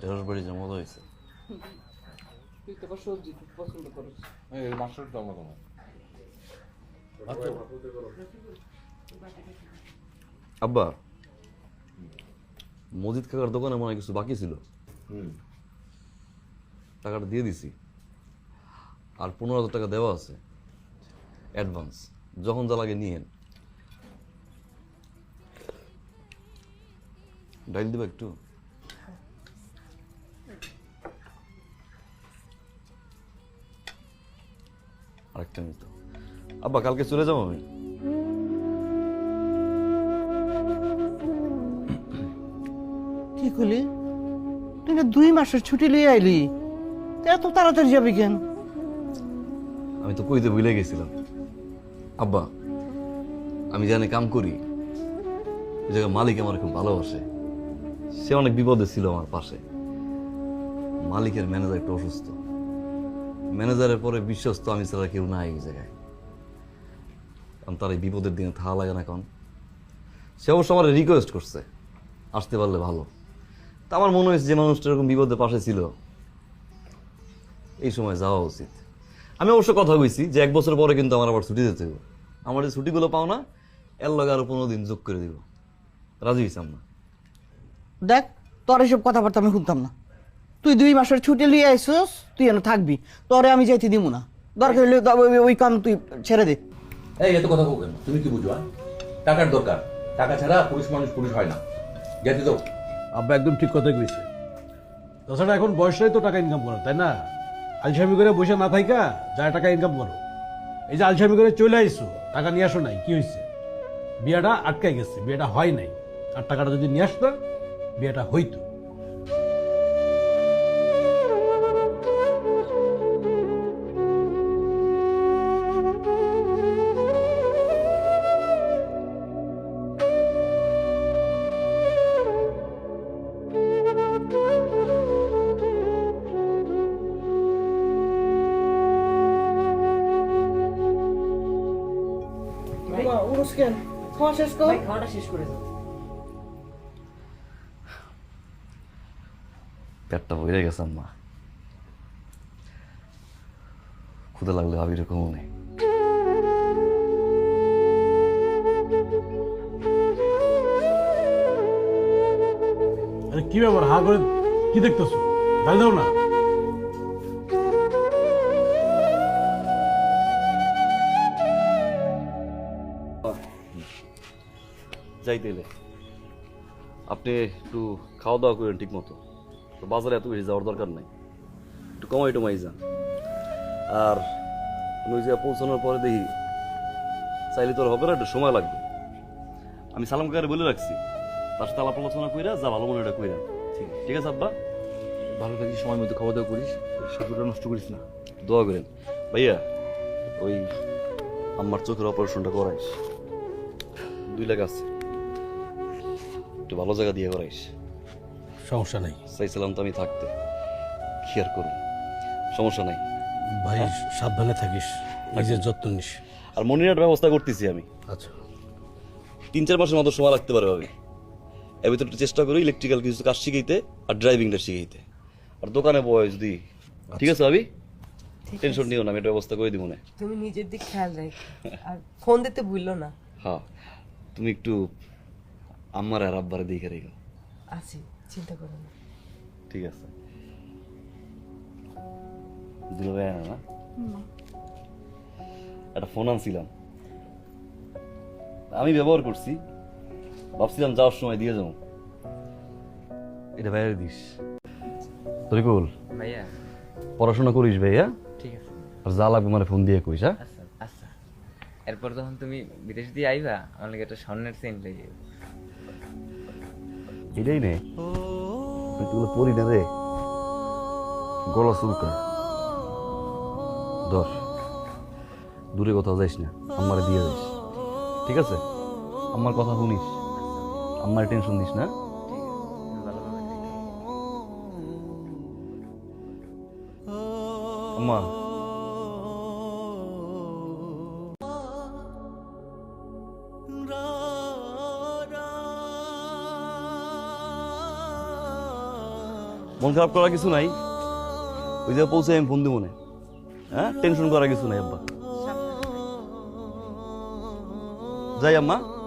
ঢেঁড়স বাড়ি যে মজা হয়েছে। তুই তো আবার সবজি খুব পছন্দ করিস। এই মাস্টার তো আমরা কোনো আব্বা মজিদ কাকার দোকানে মনে কিছু বাকি ছিল। হুম। টাকাটা দিয়ে দিছি। আর পনেরো হাজার টাকা দেওয়া আছে। অ্যাডভান্স। যখন যা লাগে নিয়েন ডাইল দিবা একটু? আরেকটা নিত আব্বা কালকে চলে যাব আমি? কি করলি? তুই না দুই মাসের ছুটি লিয়ে আইলি। এত তাড়াতাড়ি যাবি কেন? আমি তো কইতে ভুলে গেছিলাম। আব্বা আমি জানি কাম করি ওই জায়গায় মালিক আমার খুব ভালোবাসে। সে অনেক বিপদে ছিল আমার পাশে। মালিকের ম্যানেজার একটু অসুস্থ। ম্যানেজারের পরে বিশ্বস্ত, আমি ছাড়া কেউ নাই এই জায়গায়। কারণ তার এই বিপদের দিনে থাকা লাগে না কারণ। সে অবশ্য আমার রিকোয়েস্ট করছে, আসতে পারলে ভালো। তা আমার মনে হয়েছে যে মানুষটা এরকম বিপদের পাশে ছিল। এই সময় যাওয়া উচিত। আমি অবশ্য কথা কইছি যে এক বছর পরে কিন্তু আমার আবার ছুটি দিতে হবে আমার যে ছুটিগুলো পাও না, এর লগে আরও পনেরো দিন যোগ করে দিব। রাজি হইসাম না। দেখ, তোর এসব কথাবার্তা আমি শুনতাম না। তুই দুই মাসের ছুটি লিয়ে আইসস তুই এনে থাকবি। তোরে আমি যাইতে দিব না। দরকার হলে তো ওই- ওই কাম তুই ছেড়ে দে। এই এত কথা বলবেন তুমি কি বুঝো হ্যাঁ? টাকার দরকার। টাকা ছাড়া পুরুষ মানুষ পুরুষ হয় না। যেতে দাও আব্বা একদম ঠিক কথাই কইছে। তাছাড়া এখন বয়সটাই তো টাকা ইনকাম করো তাই না? আলসামি করে বসে না থাইকা যা টাকা ইনকাম করো। এই যে আলসামি করে চলে আইসো টাকা নিয়ে আসো নাই কি হয়েছে বিয়েটা আটকাই গেছে বিয়েটা হয় নাই। আর টাকাটা যদি নিয়ে আসতো বিয়েটা হইতো। কেন খাওয়া শেষ কর। খাওয়াটা শেষ করে দাও। পেটটা ভরে গেছে আম্মা। ক্ষুদে লাগলে ভাবি এরকম নেই। কি ব্যাপার? হা করে কি দেখতেছো? গাল দাও না। যাইতেলে আপনি একটু খাওয়া দাওয়া করেন ঠিক মতো তো বাজারে এত বেশি যাওয়ার দরকার নাই। একটু কমাই টমাই যান। আর জায়গায় পৌঁছানোর পরে দেখি চাইলে তোর হবে না একটু সময় লাগবে। আমি সালাম কাকারে বলে রাখছি তার সাথে আলাপ আলোচনা কইরা যা ভালো মনে ওটা কইরা ঠিক ঠিক আছে আব্বা? ভালো থাকিস সময় মতো খাওয়া দাওয়া করিস শরীরটা নষ্ট করিস না। দোয়া করেন। ভাইয়া ওই আমার চোখের অপারেশনটা করাইস। দুই লাখ আছে। একটু ভালো জায়গা দিয়ে করাইস সমস্যা নাই। চাইছিলাম তো আমি থাকতে। কি আর করুন সমস্যা নাই। ভাই সাবধানে থাকিস নিজের যত্ন নিস। আর মনিরার ব্যবস্থা করতেছি আমি। আচ্ছা। তিন চার মাসের মতো সময় লাগতে পারে ভাবি। এর ভিতরে একটু চেষ্টা করি ইলেকট্রিক্যাল কিছু কাজ শিখাইতে আর ড্রাইভিংটা শিখাইতে। আর দোকানে বয় যদি ঠিক আছে ভাবি? টেনশন নিও না আমি ব্যবস্থা করে দিব না। তুমি নিজের দিক খেয়াল রাখ। আর ফোন দিতে ভুললো না। হ্যাঁ। তুমি একটু আমার আর আব্বারে দেখে রেখো আছি চিন্তা করো না। ঠিক আছে। দুলো ভাই না? একটা ফোন আনছিলাম। আমি ব্যবহার করছি। ভাবছিলাম যাওয়ার সময় দিয়ে যাব। এটা বাইরে দিস। তরিকুল ভাইয়া। পড়াশোনা করিস ভাইয়া? ঠিক আছে। আর যা লাগবে মানে ফোন দিয়ে কইস হ্যাঁ? আচ্ছা আচ্ছা। এরপর যখন তুমি বিদেশ দিয়ে আইবা আমার লাগে একটা স্বর্ণের চেন লেগে এটাই নে। না রে। গলা চুলকা দশ দূরে কোথাও যাইস না। আমার দিয়ে যাইস। ঠিক আছে? আমার কথা শুনিস। আমার টেনশন দিস না। ঠিক মন খারাপ করার কিছু নাই। ওই যে পৌঁছে আমি ফোন দিব না। হ্যাঁ? টেনশন করার কিছু নাই, আব্বা। যাই, আম্মা।